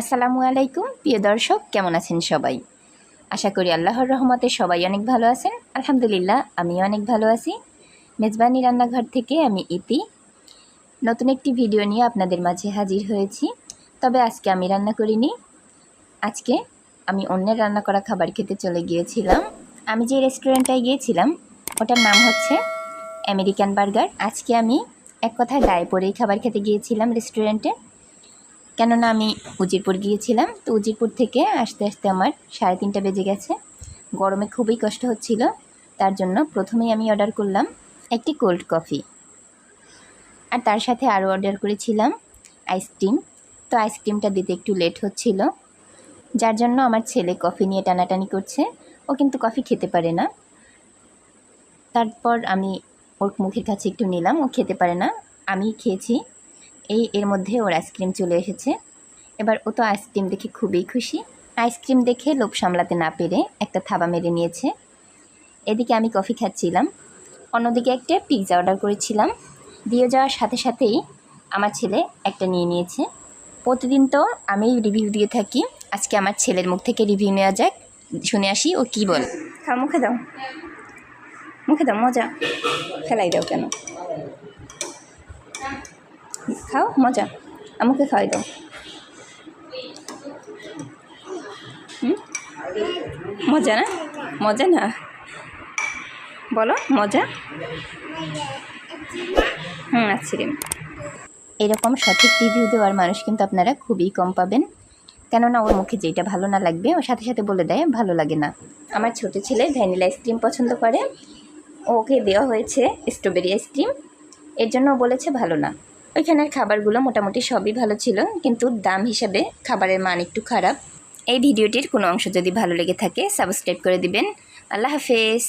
আসসালামু আলাইকুম, প্রিয় দর্শক, কেমন আছেন সবাই? আশা করি আল্লাহর রহমতে সবাই অনেক ভালো আছেন। আলহামদুলিল্লাহ, আমিও অনেক ভালো আছি। মেজবানি রান্নাঘর থেকে আমি ইতি। নতুন একটি ভিডিও নিয়ে আপনাদের মাঝে হাজির হয়েছি। তবে আজকে আমি রান্না করিনি। আজকে আমি অন্যের রান্না করা খাবার খেতে চলে গিয়েছিলাম। আমি যে রেস্টুরেন্টটায় গিয়েছিলাম, ওটার নাম হচ্ছে আমেরিকান বার্গার। আজকে আমি এক কথায় গায়ে পরেই খাবার খেতে গিয়েছিলাম রেস্টুরেন্টে। কেননা আমি উজিরপুর গিয়েছিলাম, তো উজিরপুর থেকে আসতে আসতে আমার সাড়ে তিনটা বেজে গেছে। গরমে খুবই কষ্ট হচ্ছিল, তার জন্য প্রথমেই আমি অর্ডার করলাম একটি কোল্ড কফি। আর তার সাথে আরও অর্ডার করেছিলাম আইসক্রিম তো আইসক্রিমটা দিতে একটু লেট হচ্ছিল, যার জন্য আমার ছেলে কফি নিয়ে টানাটানি করছে। ও কিন্তু কফি খেতে পারে না। তারপর আমি ওর মুখের কাছে একটু নিলাম, ও খেতে পারে না। আমি খেয়েছি এই, এর মধ্যে ওর আইসক্রিম চলে এসেছে। এবার ও তো আইসক্রিম দেখে খুবই খুশি। আইসক্রিম দেখে লোভ সামলাতে না পেরে একটা থাবা মেরে নিয়েছে। এদিকে আমি কফি খাচ্ছিলাম। অন্যদিকে একটা পিৎজা অর্ডার করেছিলাম। দিয়ে যাওয়ার সাথে সাথেই আমার ছেলে একটা নিয়ে নিয়েছে। প্রতিদিন তো আমি রিভিউ দিয়ে থাকি। আজকে আমার ছেলের মুখ থেকে রিভিউ নেওয়া যাক। শুনে আসি ও কী বল। মুখে দাও। মুখে দাও, মজা। ফেলাই দাও কেন? খাও, মজা। আমাকে খাওয়াই দাও। মজা না? মজা না? বলো, মজা? হুম আইসক্রিম এরকম সঠিক রিভিউ দেওয়ার মানুষ কিন্তু আপনারা খুবই কম পাবেন। কেননা ওর মুখে যেটা ভালো না লাগবে ওর সাথে সাথে বলে দেয়, ভালো লাগে না। আমার ছোট ছেলে ভ্যানিলা আইসক্রিম পছন্দ করে। ওকে দেওয়া হয়েছে স্ট্রবেরি আইসক্রিম। এর জন্য ও বলেছে ভালো না। ওইখানের খাবারগুলো মোটামুটি সবই ভালো ছিল, কিন্তু দাম হিসাবে খাবারের মান একটু খারাপ। এই ভিডিওটির কোনো অংশ যদি ভালো লেগে থাকে সাবস্ক্রাইব করে দিবেন। আল্লাহ হাফেজ।